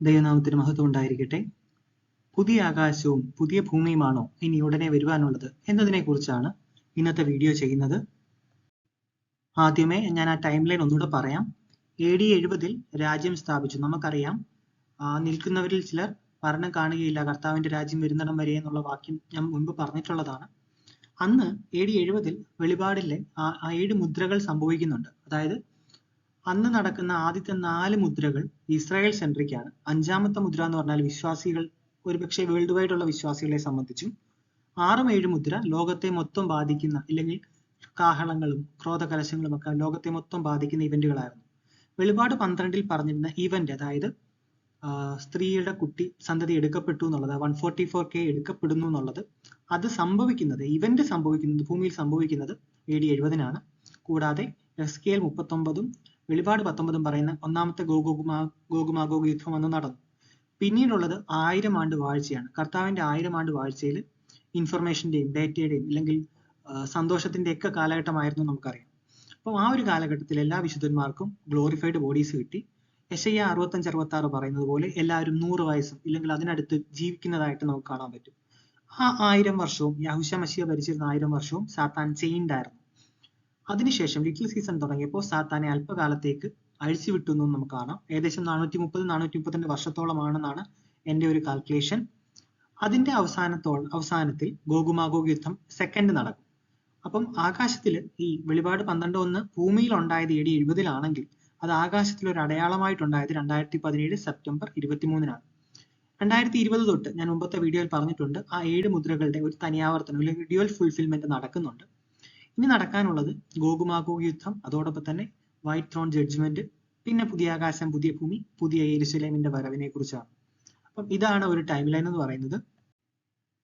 ദൈവനാമത്തിന് മഹത്വം ഉണ്ടായിരിക്കട്ടെ. പുതിയ ആകാശവും പുതിയ ഭൂമിയുമാണോ ഇനി ഉടനെ വരുവാനുള്ളത് എന്നതിനെ കുറിച്ചാണ് ഇന്നത്തെ വീഡിയോ ചെയ്യുന്നത്. ആദ്യമേ ഞാൻ ആ ടൈം ലൈൻ ഒന്നുകൂടെ പറയാം. എ ഡി എഴുപതിൽ രാജ്യം സ്ഥാപിച്ചു. നമുക്കറിയാം നിൽക്കുന്നവരിൽ ചിലർ മരണം കാണുകയില്ല കർത്താവിന്റെ രാജ്യം വരുന്നിടം വരെ എന്നുള്ള വാക്യം ഞാൻ മുൻപ് പറഞ്ഞിട്ടുള്ളതാണ്. അന്ന് എ ഡി എഴുപതിൽ വെളിപാടിലെ ആ ഏഴ് മുദ്രകൾ സംഭവിക്കുന്നുണ്ട്. അതായത് അന്ന് നടക്കുന്ന ആദ്യത്തെ നാല് മുദ്രകൾ ഇസ്രായേൽ സെൻട്രിക് ആണ്. അഞ്ചാമത്തെ മുദ്ര എന്ന് പറഞ്ഞാൽ വിശ്വാസികൾ ഒരുപക്ഷെ വേൾഡ് വൈഡ് ഉള്ള വിശ്വാസികളെ സംബന്ധിച്ചും ആറും ഏഴ് മുദ്ര ലോകത്തെ മൊത്തം ബാധിക്കുന്ന അല്ലെങ്കിൽ കാഹളങ്ങളും ക്രോധകലശങ്ങളും ഒക്കെ ലോകത്തെ മൊത്തം ബാധിക്കുന്ന ഇവന്റുകളായിരുന്നു വെളിപാട് പന്ത്രണ്ടിൽ പറഞ്ഞിരുന്ന ഇവന്റ് അതായത് സ്ത്രീയുടെ കുട്ടി സന്തതി എടുക്കപ്പെട്ടു എന്നുള്ളത് വൺ ഫോർട്ടി ഫോർ കെ എടുക്കപ്പെടുന്നു എന്നുള്ളത് അത് സംഭവിക്കുന്നത് ഇവന്റ് സംഭവിക്കുന്നത് ഭൂമിയിൽ സംഭവിക്കുന്നത് എ ഡി എഴുപതിനാണ്. കൂടാതെ എസ് കെ എൽ മുപ്പത്തൊമ്പതും വെളിപാട് പത്തൊമ്പതും പറയുന്ന ഒന്നാമത്തെ ഗോഗോകുമാ ഗോഗുമാഗോഗ് യുദ്ധം അന്ന് നടന്നു. പിന്നീടുള്ളത് ആയിരം ആണ്ട് വാഴ്ചയാണ്. കർത്താവിന്റെ ആയിരം ആണ്ട് വാഴ്ചയിൽ ഇൻഫർമേഷന്റെയും ഡേറ്റയുടെയും അല്ലെങ്കിൽ സന്തോഷത്തിന്റെ ഒക്കെ കാലഘട്ടമായിരുന്നു നമുക്കറിയാം. അപ്പോൾ ആ ഒരു കാലഘട്ടത്തിൽ എല്ലാ വിശുദ്ധന്മാർക്കും ഗ്ലോറിഫൈഡ് ബോഡീസ് കിട്ടി. യശയ്യ അറുപത്തഞ്ച് അറുപത്തി ആറ് പറയുന്നത് പോലെ എല്ലാവരും നൂറ് വയസ്സും ഇല്ലെങ്കിൽ അതിനടുത്ത് ജീവിക്കുന്നതായിട്ട് നമുക്ക് കാണാൻ പറ്റും. ആ ആയിരം വർഷവും യാഹുശ മഷിയ ഭരിച്ചിരുന്ന ആയിരം വർഷവും സാത്താൻ ചെയിൻഡ് ആയിരുന്നു അതിനുശേഷം ലിറ്റിൽ സീസൺ തുടങ്ങിയപ്പോൾ സാത്താനെ അല്പകാലത്തേക്ക് അഴിച്ചുവിട്ടു എന്നും നമുക്ക് കാണാം. ഏകദേശം നാനൂറ്റി മുപ്പത് നാനൂറ്റി മുപ്പത്തിരണ്ട് വർഷത്തോളമാണെന്നാണ് എന്റെ ഒരു കാൽക്കുലേഷൻ അതിന്റെ അവസാനത്തോ അവസാനത്തിൽ ഗോകുമാഗോഗ് യുദ്ധം സെക്കൻഡ് നടക്കും. അപ്പം ആകാശത്തിൽ ഈ വെളിപാട് പന്ത്രണ്ട് ഒന്ന് ഭൂമിയിൽ ഉണ്ടായത് എ എഴുപതിലാണെങ്കിൽ അത് ആകാശത്തിൽ ഒരു അടയാളമായിട്ടുണ്ടായത് രണ്ടായിരത്തി പതിനേഴ് സെപ്റ്റംബർ ഇരുപത്തിമൂന്നിനാണ്. രണ്ടായിരത്തി ഇരുപത് തൊട്ട് ഞാൻ മുമ്പത്തെ വീഡിയോയിൽ പറഞ്ഞിട്ടുണ്ട് ആ ഏഴ് മുദ്രകളുടെ ഒരു തനിയാവർത്തനം അല്ലെങ്കിൽ ഡ്യുവൽ ഫുൾഫിൽമെന്റ് നടക്കുന്നുണ്ട്. ഇനി നടക്കാനുള്ളത് ഗോകുമാഗോഗ് യുദ്ധം അതോടൊപ്പം തന്നെ വൈറ്റ് ത്രോൺ ജഡ്ജ്മെന്റ് പിന്നെ പുതിയ ആകാശം പുതിയ ഭൂമി പുതിയ എരുസലേമിന്റെ വരവിനെ കുറിച്ചാണ്. അപ്പം ഇതാണ് ഒരു ടൈം ലൈൻ എന്ന് പറയുന്നത്.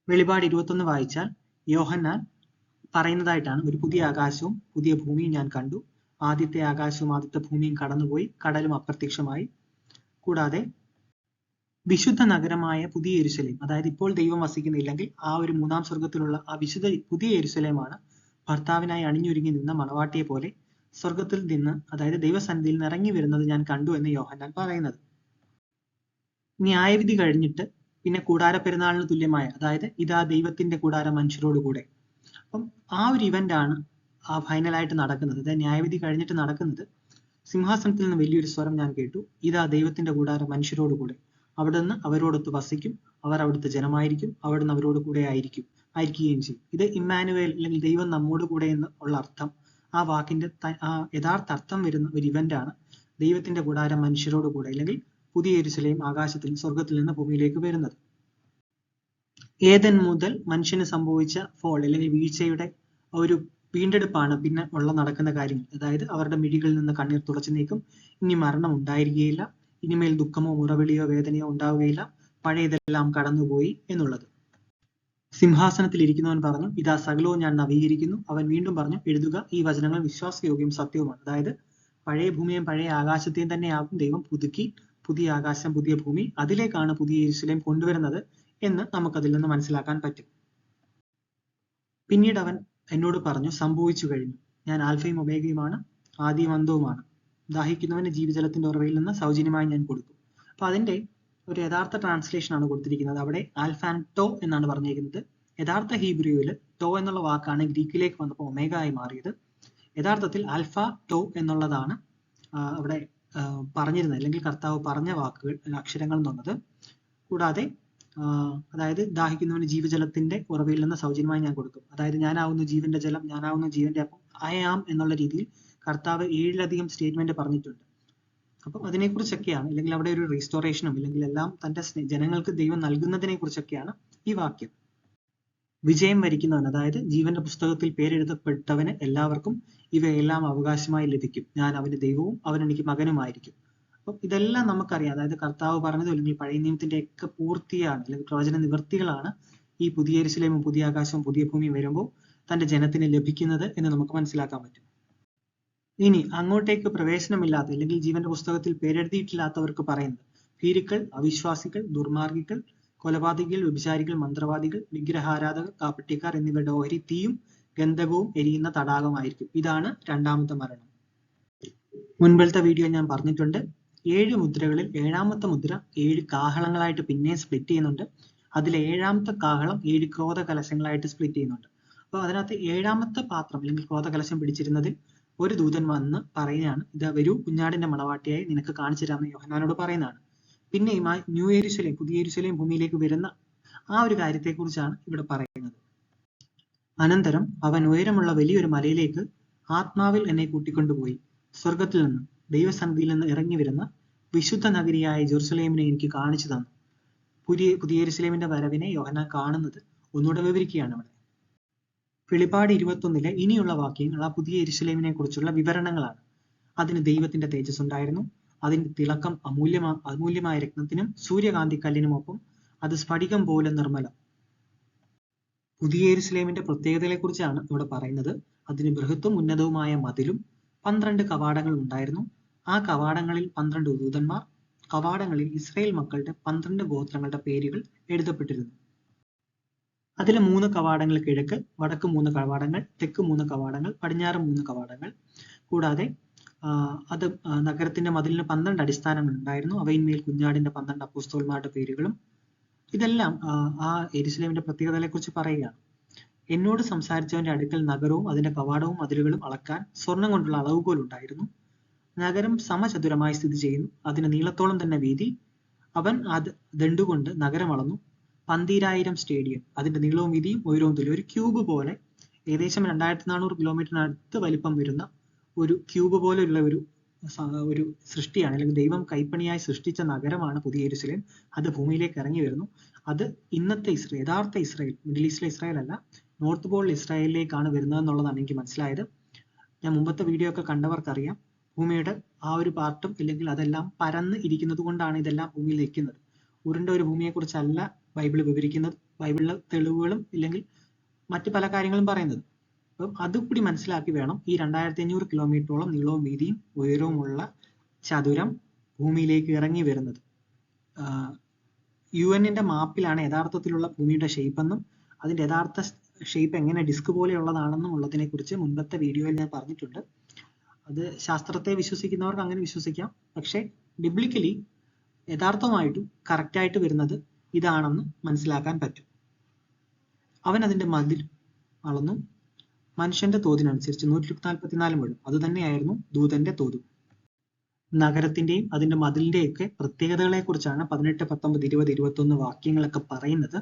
വെളിപാട് ഇരുപത്തൊന്ന് വായിച്ചാൽ യോഹന്നാൻ പറയുന്നതായിട്ടാണ് ഒരു പുതിയ ആകാശവും പുതിയ ഭൂമിയും ഞാൻ കണ്ടു. ആദ്യത്തെ ആകാശവും ആദ്യത്തെ ഭൂമിയും കടന്നുപോയി കടലും അപ്രത്യക്ഷമായി. കൂടാതെ വിശുദ്ധ നഗരമായ പുതിയ എരുസലേം അതായത് ഇപ്പോൾ ദൈവം വസിക്കുന്നില്ലെങ്കിൽ ആ ഒരു മൂന്നാം സ്വർഗത്തിലുള്ള ആ വിശുദ്ധ പുതിയ യെരുസലേമാണ് ഭർത്താവിനായി അണിഞ്ഞൊരുങ്ങി നിന്ന മണവാട്ടിയെ പോലെ സ്വർഗത്തിൽ നിന്ന് അതായത് ദൈവസന്നിധിയിൽ നിന്ന് ഇറങ്ങി വരുന്നത് ഞാൻ കണ്ടു എന്ന് യോഹന്നാൻ പറയുന്നത്. ന്യായവിധി കഴിഞ്ഞിട്ട് പിന്നെ കൂടാര പെരുന്നാളിന് തുല്യമായ അതായത് ഇതാ ദൈവത്തിന്റെ കൂടാര മനുഷ്യരോട് കൂടെ. അപ്പം ആ ഒരു ഇവന്റ് ആണ് ആ ഫൈനലായിട്ട് നടക്കുന്നത്. അതായത് ന്യായവിധി കഴിഞ്ഞിട്ട് നടക്കുന്നത് സിംഹാസനത്തിൽ നിന്ന് വലിയൊരു സ്വരം ഞാൻ കേട്ടു. ഇതാ ദൈവത്തിന്റെ കൂടാര മനുഷ്യരോട് കൂടെ. അവിടെ നിന്ന് അവരോടൊത്ത് വസിക്കും. അവർ അവിടുത്തെ ജനമായിരിക്കും. അവിടെ നിന്ന് അവരോട് കൂടെ ആയിരിക്കും. ആയിരിക്കുകയും ചെയ്യും. ഇത് ഇമ്മാനുവേൽ അല്ലെങ്കിൽ ദൈവം നമ്മോട് കൂടെ എന്ന് ഉള്ള അർത്ഥം. ആ വാക്കിന്റെ ആ യഥാർത്ഥ അർത്ഥം വരുന്ന ഒരു ഇവന്റ് ആണ് ദൈവത്തിന്റെ കൂടാരം മനുഷ്യരോട് കൂടെ അല്ലെങ്കിൽ പുതിയ എരുസലേം ആകാശത്തിൽ സ്വർഗത്തിൽ നിന്ന് ഭൂമിയിലേക്ക് വരുന്നത്. ഏതൻ മുതൽ മനുഷ്യന് സംഭവിച്ച ഫോൾ അല്ലെങ്കിൽ വീഴ്ചയുടെ ഒരു വീണ്ടെടുപ്പാണ് പിന്നെ ഉള്ള നടക്കുന്ന കാര്യങ്ങൾ. അതായത് അവരുടെ മിഴികളിൽ നിന്ന് കണ്ണീർ തുടച്ചു നീക്കും. ഇനി മരണം ഉണ്ടായിരിക്കുകയില്ല. ഇനിമേൽ ദുഃഖമോ മുറവിളിയോ വേദനയോ ഉണ്ടാവുകയില്ല. പഴയതെല്ലാം കടന്നുപോയി എന്നുള്ളത്. സിംഹാസനത്തിൽ ഇരിക്കുന്നവൻ പറഞ്ഞു ഇതാ സകലവും ഞാൻ നവീകരിക്കുന്നു. അവൻ വീണ്ടും പറഞ്ഞു എഴുതുക ഈ വചനങ്ങൾ വിശ്വാസയോഗ്യവും സത്യവുമാണ്. അതായത് പഴയ ഭൂമിയും പഴയ ആകാശത്തെയും തന്നെയാകും ദൈവം പുതുക്കി പുതിയ ആകാശം പുതിയ ഭൂമി അതിലേക്കാണ് പുതിയ യെരൂശലേം കൊണ്ടുവരുന്നത് എന്ന് നമുക്കതിൽ നിന്ന് മനസ്സിലാക്കാൻ പറ്റും. പിന്നീട് അവൻ എന്നോട് പറഞ്ഞു സംഭവിച്ചു കഴിഞ്ഞു. ഞാൻ ആൽഫയും ഒമേഗയുമാണ് ആദ്യമന്തവുമാണ് ദാഹിക്കുന്നവന് ജീവജലത്തിന്റെ ഉറവയിൽ നിന്ന് സൗജന്യമായി ഞാൻ കൊടുക്കും. അപ്പൊ അതിന്റെ ഒരു യഥാർത്ഥ ട്രാൻസ്ലേഷൻ ആണ് കൊടുത്തിരിക്കുന്നത്. അവിടെ ആൽഫ ആൻഡ് ടോ എന്നാണ് പറഞ്ഞിരിക്കുന്നത്. യഥാർത്ഥ ഹീബ്രുവിൽ ടോ എന്നുള്ള വാക്കാണ് ഗ്രീക്കിലേക്ക് വന്നപ്പോൾ ഒമേഗ ആയി മാറിയത്. യഥാർത്ഥത്തിൽ ആൽഫ ടോ എന്നുള്ളതാണ് അവിടെ പറഞ്ഞിരുന്നത്. അല്ലെങ്കിൽ കർത്താവ് പറഞ്ഞ വാക്കുകൾ അക്ഷരങ്ങൾ എന്നുള്ളത് കൂടാതെ അതായത് ദാഹിക്കുന്നവന് ജീവജലത്തിന്റെ ഉറവയിൽ നിന്ന് സൗജന്യമായി ഞാൻ കൊടുക്കും. അതായത് ഞാനാവുന്നു ജീവന്റെ ജലം ഞാനാവുന്നു ജീവന്റെ അപ്പം ഐ ആം എന്നുള്ള രീതിയിൽ കർത്താവ് ഏഴിലധികം സ്റ്റേറ്റ്മെന്റ് പറഞ്ഞിട്ടുണ്ട്. അപ്പം അതിനെക്കുറിച്ചൊക്കെയാണ് അല്ലെങ്കിൽ അവിടെ ഒരു റീസ്റ്റോറേഷനും അല്ലെങ്കിൽ എല്ലാം തന്റെ ജനങ്ങൾക്ക് ദൈവം നൽകുന്നതിനെ കുറിച്ചൊക്കെയാണ് ഈ വാക്യം. വിജയം വരിക്കുന്നവൻ അതായത് ജീവന്റെ പുസ്തകത്തിൽ പേരെഴുതപ്പെട്ടവന് എല്ലാവർക്കും ഇവയെല്ലാം അവകാശമായി ലഭിക്കും. ഞാൻ അവന് ദൈവവും അവൻ എനിക്ക് മകനുമായിരിക്കും. അപ്പം ഇതെല്ലാം നമുക്കറിയാം. അതായത് കർത്താവ് പറഞ്ഞത് അല്ലെങ്കിൽ പഴയ നിയമത്തിന്റെ ഒക്കെ പൂർത്തിയാണ് അല്ലെങ്കിൽ പ്രവചന നിവൃത്തികളാണ് ഈ പുതിയ എരിശിലേമും പുതിയ ആകാശവും പുതിയ ഭൂമിയും വരുമ്പോൾ തന്റെ ജനത്തിന് ലഭിക്കുന്നത് എന്ന് നമുക്ക് മനസ്സിലാക്കാൻ പറ്റും. ഇനി അങ്ങോട്ടേക്ക് പ്രവേശനമില്ലാത്ത അല്ലെങ്കിൽ ജീവന്റെ പുസ്തകത്തിൽ പേരെഴുതിയിട്ടില്ലാത്തവർക്ക് പറയുന്നത് ഭീരുക്കൾ അവിശ്വാസികൾ ദുർമാർഗികൾ കൊലപാതകികൾ വ്യഭിചാരികൾ മന്ത്രവാദികൾ വിഗ്രഹാരാധകർ കാപ്പട്ടിക്കാർ എന്നിവരുടെ ഓഹരി തീയും ഗന്ധകവും എരിയുന്ന തടാകമായിരിക്കും. ഇതാണ് രണ്ടാമത്തെ മരണം. മുൻപിലത്തെ വീഡിയോ ഞാൻ പറഞ്ഞിട്ടുണ്ട്. ഏഴ് മുദ്രകളിൽ ഏഴാമത്തെ മുദ്ര ഏഴ് കാഹളങ്ങളായിട്ട് പിന്നെയും സ്പ്ലിറ്റ് ചെയ്യുന്നുണ്ട്. അതിൽ ഏഴാമത്തെ കാഹളം ഏഴ് ക്രോധ കലശങ്ങളായിട്ട് സ്പ്ലിറ്റ് ചെയ്യുന്നുണ്ട്. അപ്പോൾ അതിനകത്ത് ഏഴാമത്തെ പാത്രം അല്ലെങ്കിൽ ക്രോധ കലശം പിടിച്ചിരുന്നതിൽ ഒരു ദൂതൻ വന്ന് പറയുകയാണ് ഇത് വരൂ കുഞ്ഞാടിന്റെ മണവാട്ടിയായി നിനക്ക് കാണിച്ചു തരാമെന്ന് യോഹനാനോട് പറയുന്നതാണ്. പിന്നെയും ആ ന്യൂ എരുസലേം പുതിയ എരുസലേം ഭൂമിയിലേക്ക് വരുന്ന ആ ഒരു കാര്യത്തെക്കുറിച്ചാണ് ഇവിടെ പറയുന്നത്. അനന്തരം അവൻ ഉയരമുള്ള വലിയൊരു മലയിലേക്ക് ആത്മാവിൽ എന്നെ കൂട്ടിക്കൊണ്ടുപോയി. സ്വർഗത്തിൽ നിന്ന് ദൈവസന്നിധിയിൽ നിന്ന് ഇറങ്ങി വരുന്ന വിശുദ്ധ നഗരിയായ ജെറുസലേമിനെ എനിക്ക് കാണിച്ചു തന്നു. പുതിയ പുതിയ എരുസലേമിന്റെ വരവിനെ യോഹന കാണുന്നത് ഒന്നുകൂടെ വിവരിക്കുകയാണ് ഇവിടെ. വെളിപ്പാട് ഇരുപത്തൊന്നിലെ ഇനിയുള്ള വാക്യങ്ങൾ ആ പുതിയ എരിശിലേമിനെ കുറിച്ചുള്ള വിവരണങ്ങളാണ്. അതിന് ദൈവത്തിന്റെ തേജസ് ഉണ്ടായിരുന്നു. അതിന്റെ തിളക്കം അമൂല്യമാ അമൂല്യമായ രക്തത്തിനും സൂര്യകാന്തി കല്ലിനുമൊപ്പം അത് സ്ഫടികം പോലെ നിർമ്മലം. പുതിയ യെരുസലേമിന്റെ പ്രത്യേകതകളെ കുറിച്ചാണ് ഇവിടെ പറയുന്നത്. അതിന് ബൃഹത്തും ഉന്നതവുമായ മതിലും പന്ത്രണ്ട് കവാടങ്ങൾ ഉണ്ടായിരുന്നു. ആ കവാടങ്ങളിൽ പന്ത്രണ്ട് ദൂതന്മാർ കവാടങ്ങളിൽ ഇസ്രായേൽ മക്കളുടെ പന്ത്രണ്ട് ഗോത്രങ്ങളുടെ പേരുകൾ എഴുതപ്പെട്ടിരുന്നു. അതിലെ മൂന്ന് കവാടങ്ങൾ കിഴക്ക് വടക്ക് മൂന്ന് കവാടങ്ങൾ തെക്ക് മൂന്ന് കവാടങ്ങൾ പടിഞ്ഞാറ് മൂന്ന് കവാടങ്ങൾ. കൂടാതെ അത് നഗരത്തിന്റെ മതിലിന് പന്ത്രണ്ട് അടിസ്ഥാനങ്ങൾ ഉണ്ടായിരുന്നു. അവയിന്മേൽ കുഞ്ഞാടിന്റെ പന്ത്രണ്ട് അപ്പോസ്തോന്മാരുടെ പേരുകളും. ഇതെല്ലാം ആ എരുസലേമിന്റെ പ്രത്യേകതകളെ കുറിച്ച് പറയുകയാണ്. എന്നോട് സംസാരിച്ചവന്റെ അടുക്കൽ നഗരവും അതിന്റെ കവാടവും മതിലുകളും അളക്കാൻ സ്വർണം കൊണ്ടുള്ള അളവുകോൽ ഉണ്ടായിരുന്നു. നഗരം സമചതുരമായി സ്ഥിതി ചെയ്യുന്നു. അതിന് നീളത്തോളം തന്നെ വീതി. അവൻ അത് ദണ്ടുകൊണ്ട് നഗരം അളന്നു. പന്തീരായിരം സ്റ്റേഡിയം അതിന്റെ നീളവും വീതിയും ഉയരവും തുല്യം. ഒരു ക്യൂബ് പോലെ ഏകദേശം രണ്ടായിരത്തി നാനൂറ് കിലോമീറ്ററിനടുത്ത് വലിപ്പം വരുന്ന ഒരു ക്യൂബ് പോലെയുള്ള ഒരു ഒരു സൃഷ്ടിയാണ് അല്ലെങ്കിൽ ദൈവം കൈപ്പണിയായി സൃഷ്ടിച്ച നഗരമാണ് പുതിയ യെരുസലേം അത് ഭൂമിയിലേക്ക് ഇറങ്ങി വരുന്നു. അത് ഇന്നത്തെ ഇസ്രായേൽ യഥാർത്ഥ ഇസ്രായേൽ മിഡിൽ ഈസ്റ്റിലെ ഇസ്രായേൽ അല്ല നോർത്ത് പോൾ ഇസ്രായേലിലേക്കാണ് വരുന്നത് എന്നുള്ളതാണ് എനിക്ക് മനസ്സിലായത്. ഞാൻ മുമ്പത്തെ വീഡിയോ ഒക്കെ കണ്ടവർക്കറിയാം ഭൂമിയുടെ ആ ഒരു പാർട്ടും അല്ലെങ്കിൽ അതെല്ലാം പരന്ന് ഇരിക്കുന്നത് കൊണ്ടാണ് ഇതെല്ലാം ഭൂമിയിൽ നിൽക്കുന്നത്. ഉരുണ്ട ഒരു ഭൂമിയെ ഭൂമിയെക്കുറിച്ചല്ല ബൈബിൾ വിവരിക്കുന്നത് ബൈബിളിലെ തെളിവുകളും ഇല്ലെങ്കിൽ മറ്റ് പല കാര്യങ്ങളും പറയുന്നത്. അപ്പം അതുകൂടി മനസ്സിലാക്കി വേണം. ഈ രണ്ടായിരത്തി അഞ്ഞൂറ് കിലോമീറ്ററോളം നീളവും വീതിയും ഉയരവുമുള്ള ചതുരം ഭൂമിയിലേക്ക് ഇറങ്ങി വരുന്നത്. യു എന്നിന്റെ മാപ്പിലാണ് യഥാർത്ഥത്തിലുള്ള ഭൂമിയുടെ ഷേപ്പ് എന്നും അതിന്റെ യഥാർത്ഥ ഷേപ്പ് എങ്ങനെ ഡിസ്ക് പോലെയുള്ളതാണെന്നും ഉള്ളതിനെ കുറിച്ച് മുൻപത്തെ വീഡിയോയിൽ ഞാൻ പറഞ്ഞിട്ടുണ്ട്. അത് ശാസ്ത്രത്തെ വിശ്വസിക്കുന്നവർക്ക് അങ്ങനെ വിശ്വസിക്കാം. പക്ഷേ ബിബ്ലിക്കലി യഥാർത്ഥമായിട്ടും കറക്റ്റായിട്ട് വരുന്നത് ഇതാണെന്ന് മനസ്സിലാക്കാൻ പറ്റും. അവൻ അതിന്റെ മതിൽ അളന്നു. മനുഷ്യന്റെ തോതിനനുസരിച്ച് നൂറ്റി നാൽപ്പത്തിനാല് അത് തന്നെയായിരുന്നു ദൂതന്റെ തോതും. നഗരത്തിന്റെയും അതിന്റെ മതിലിന്റെയൊക്കെ പ്രത്യേകതകളെ കുറിച്ചാണ് പതിനെട്ട് പത്തൊമ്പത് ഇരുപത് ഇരുപത്തൊന്ന് വാക്യങ്ങളൊക്കെ പറയുന്നത്.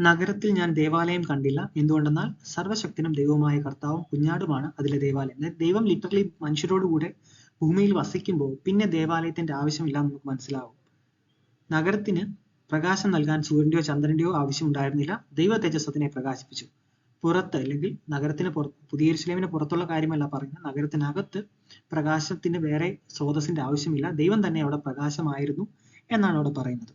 നഗരത്തിൽ ഞാൻ ദേവാലയം കണ്ടില്ല. എന്തുകൊണ്ടെന്നാൽ സർവശക്തനും ദൈവമായ കർത്താവും കുഞ്ഞാടുമാണ് അതിലെ ദേവാലയം. ദൈവം ലിറ്ററലി മനുഷ്യരോടുകൂടെ ഭൂമിയിൽ വസിക്കുമ്പോൾ പിന്നെ ദേവാലയത്തിന്റെ ആവശ്യമില്ല എന്ന് നമുക്ക് മനസ്സിലാവും. നഗരത്തിന് പ്രകാശം നൽകാൻ സൂര്യന്റെയോ ചന്ദ്രന്റെയോ ആവശ്യമുണ്ടായിരുന്നില്ല. ദൈവ തേജസ് പ്രകാശിപ്പിച്ചു. പുറത്ത് അല്ലെങ്കിൽ നഗരത്തിന് പുറ പുതിയ യെരുശലേമിന് പുറത്തുള്ള കാര്യമല്ല പറയുന്നത്. നഗരത്തിനകത്ത് പ്രകാശത്തിന് വേറെ സ്രോതസ്സിന്റെ ആവശ്യമില്ല. ദൈവം തന്നെ അവിടെ പ്രകാശമായിരുന്നു എന്നാണ് അവിടെ പറയുന്നത്.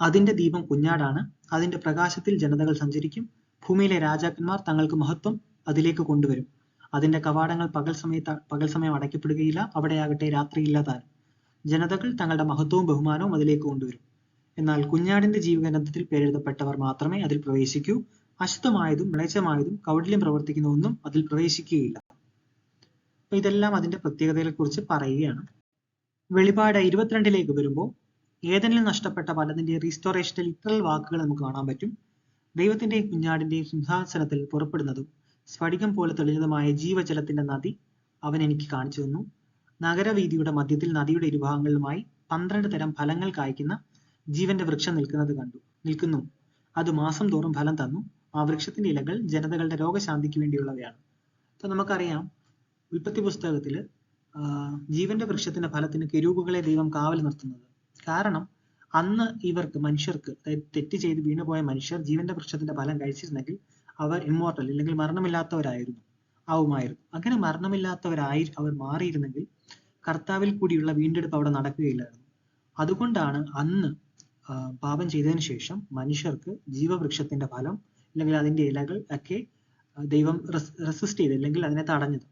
അതിന്റെ ദീപം കുഞ്ഞാടാണ്. അതിന്റെ പ്രകാശത്തിൽ ജനതകൾ സഞ്ചരിക്കും. ഭൂമിയിലെ രാജാക്കന്മാർ തങ്ങൾക്ക് മഹത്വം അതിലേക്ക് കൊണ്ടുവരും. അതിന്റെ കവാടങ്ങൾ പകൽ സമയത്ത് പകൽ സമയം അടയ്ക്കപ്പെടുകയില്ല. അവിടെയാകട്ടെ രാത്രിയില്ല ജനതകൾ തങ്ങളുടെ മഹത്വവും ബഹുമാനവും അതിലേക്ക് കൊണ്ടുവരും. എന്നാൽ കുഞ്ഞാടിന്റെ ജീവഗ്രന്ഥത്തിൽ പേരെഴുതപ്പെട്ടവർ മാത്രമേ അതിൽ പ്രവേശിക്കൂ. അശുദ്ധമായതും മ്ലേച്ഛമായതും കൗടില്യം പ്രവർത്തിക്കുന്ന ഒന്നും അതിൽ പ്രവേശിക്കുകയില്ല. അപ്പൊ ഇതെല്ലാം അതിന്റെ പ്രത്യേകതകളെ കുറിച്ച് പറയുകയാണ്. വെളിപാട് ഇരുപത്തിരണ്ടിലേക്ക് വരുമ്പോൾ ഏതെങ്കിലും നഷ്ടപ്പെട്ട പലതിന്റെ റീസ്റ്റോറേഷന്റെ ലിറ്ററൽ വാക്കുകൾ നമുക്ക് കാണാൻ പറ്റും. ദൈവത്തിന്റെയും കുഞ്ഞാടിന്റെയും സിംഹാസനത്തിൽ പുറപ്പെടുന്നതും സ്ഫടികം പോലെ തെളിഞ്ഞതുമായ ജീവജലത്തിന്റെ നദി അവൻ എനിക്ക് കാണിച്ചു തന്നു. നഗരവീതിയുടെ മധ്യത്തിൽ നദിയുടെ ഇരുഭാഗങ്ങളിലുമായി പന്ത്രണ്ട് തരം ഫലങ്ങൾ കായ്ക്കുന്ന ജീവന്റെ വൃക്ഷം നിൽക്കുന്നത് കണ്ടു നിൽക്കുന്നു. അത് മാസം തോറും ഫലം തന്നു. ആ വൃക്ഷത്തിന്റെ ഇലകൾ ജനതകളുടെ രോഗശാന്തിക്ക് വേണ്ടിയുള്ളവയാണ്. അപ്പൊ നമുക്കറിയാം ഉൽപ്പത്തി പുസ്തകത്തിൽ ജീവന്റെ വൃക്ഷത്തിന്റെ ഫലത്തിന് കെരൂപുകളെ ദൈവം കാവൽ നിർത്തുന്നത്. കാരണം അന്ന് ഇവർക്ക് മനുഷ്യർക്ക് തെറ്റ് ചെയ്ത് വീണുപോയ മനുഷ്യർ ജീവന്റെ വൃക്ഷത്തിന്റെ ഫലം കഴിച്ചിരുന്നെങ്കിൽ അവർ ഇമ്മോർട്ടൽ അല്ലെങ്കിൽ മരണമില്ലാത്തവരായിരുന്നു ആവുമായിരുന്നു. അങ്ങനെ മരണമില്ലാത്തവരായി അവർ മാറിയിരുന്നെങ്കിൽ കർത്താവിൽ കൂടിയുള്ള വീണ്ടെടുപ്പ് അവിടെ നടക്കുകയില്ലായിരുന്നു. അതുകൊണ്ടാണ് അന്ന് പാപം ചെയ്തതിനു ശേഷം മനുഷ്യർക്ക് ജീവവൃക്ഷത്തിന്റെ ഫലം അല്ലെങ്കിൽ അതിന്റെ ഇലകൾ ഒക്കെ ദൈവം റെസിസ്റ്റ് ചെയ്ത് അല്ലെങ്കിൽ അതിനെ തടഞ്ഞത്.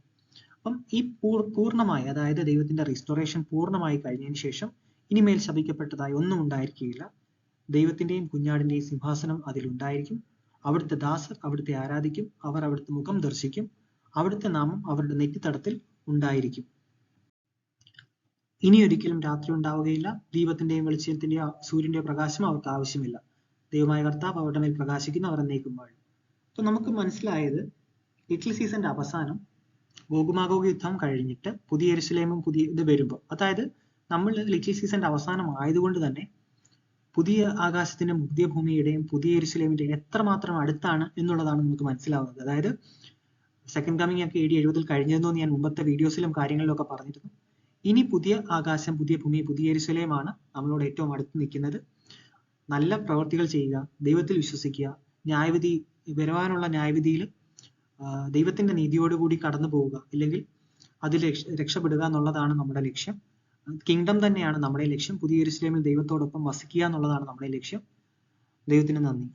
അപ്പം ഈ പൂർ പൂർണമായി അതായത് ദൈവത്തിന്റെ റിസ്റ്റോറേഷൻ പൂർണമായി കഴിഞ്ഞതിന് ശേഷം ഇനിമേൽ ശപിക്കപ്പെട്ടതായി ഒന്നും ഉണ്ടായിരിക്കുകയില്ല. ദൈവത്തിന്റെയും കുഞ്ഞാടിന്റെയും സിംഹാസനം അതിലുണ്ടായിരിക്കും. അവിടുത്തെ ദാസർ അവിടുത്തെ ആരാധിക്കും. അവർ അവിടുത്തെ മുഖം ദർശിക്കും. അവിടുത്തെ നാമം അവരുടെ നെറ്റിത്തടത്തിൽ ഉണ്ടായിരിക്കും. ഇനി ഒരിക്കലും രാത്രി ഉണ്ടാവുകയില്ല. ദീപത്തിന്റെയും വെളിച്ചത്തിന്റെയും സൂര്യന്റെയോ പ്രകാശം അവർക്ക് ആവശ്യമില്ല. ദൈവമായ കർത്താവ് അവരുടെ മേൽ പ്രകാശിക്കുന്നു അവർ എന്നേക്കും വാഴും. അപ്പൊ നമുക്ക് മനസ്സിലായത് ലിറ്റിൽ സീസന്റെ അവസാനം ഗോകുമാഗോഗ യുദ്ധം കഴിഞ്ഞിട്ട് പുതിയ എരുസലേമും പുതിയ ഇത് വരുമ്പോൾ അതായത് നമ്മൾ ലിറ്റിൽ സീസന്റെ അവസാനം ആയതുകൊണ്ട് തന്നെ പുതിയ ആകാശത്തിന്റെയും പുതിയ ഭൂമിയുടെയും പുതിയ എരുസലേമിന്റെയും എത്രമാത്രം അടുത്താണ് എന്നുള്ളതാണ് നമുക്ക് മനസ്സിലാവുന്നത്. അതായത് സെക്കൻഡ് കമ്മിങ് ഒക്കെ എ ഡി എഴുപതിൽ കഴിഞ്ഞതെന്ന് ഞാൻ മുമ്പത്തെ വീഡിയോസിലും കാര്യങ്ങളിലും ഒക്കെ പറഞ്ഞിരുന്നു. ഇനി പുതിയ ആകാശം പുതിയ ഭൂമി പുതിയ എരിശലയമാണ് നമ്മളോട് ഏറ്റവും അടുത്ത് നിൽക്കുന്നത്. നല്ല പ്രവർത്തികൾ ചെയ്യുക ദൈവത്തിൽ വിശ്വസിക്കുക ന്യായവിധി വരുവാനുള്ള ന്യായവിധിയിൽ ദൈവത്തിന്റെ നീതിയോടുകൂടി കടന്നു പോവുക. അല്ലെങ്കിൽ അതിൽ രക്ഷ രക്ഷപ്പെടുക എന്നുള്ളതാണ് നമ്മുടെ ലക്ഷ്യം. കിങ്ഡം തന്നെയാണ് നമ്മുടെ ലക്ഷ്യം. പുതിയ എരിശലേമിൽ ദൈവത്തോടൊപ്പം വസിക്കുക എന്നുള്ളതാണ് നമ്മുടെ ലക്ഷ്യം. ദൈവത്തിന് നന്ദി.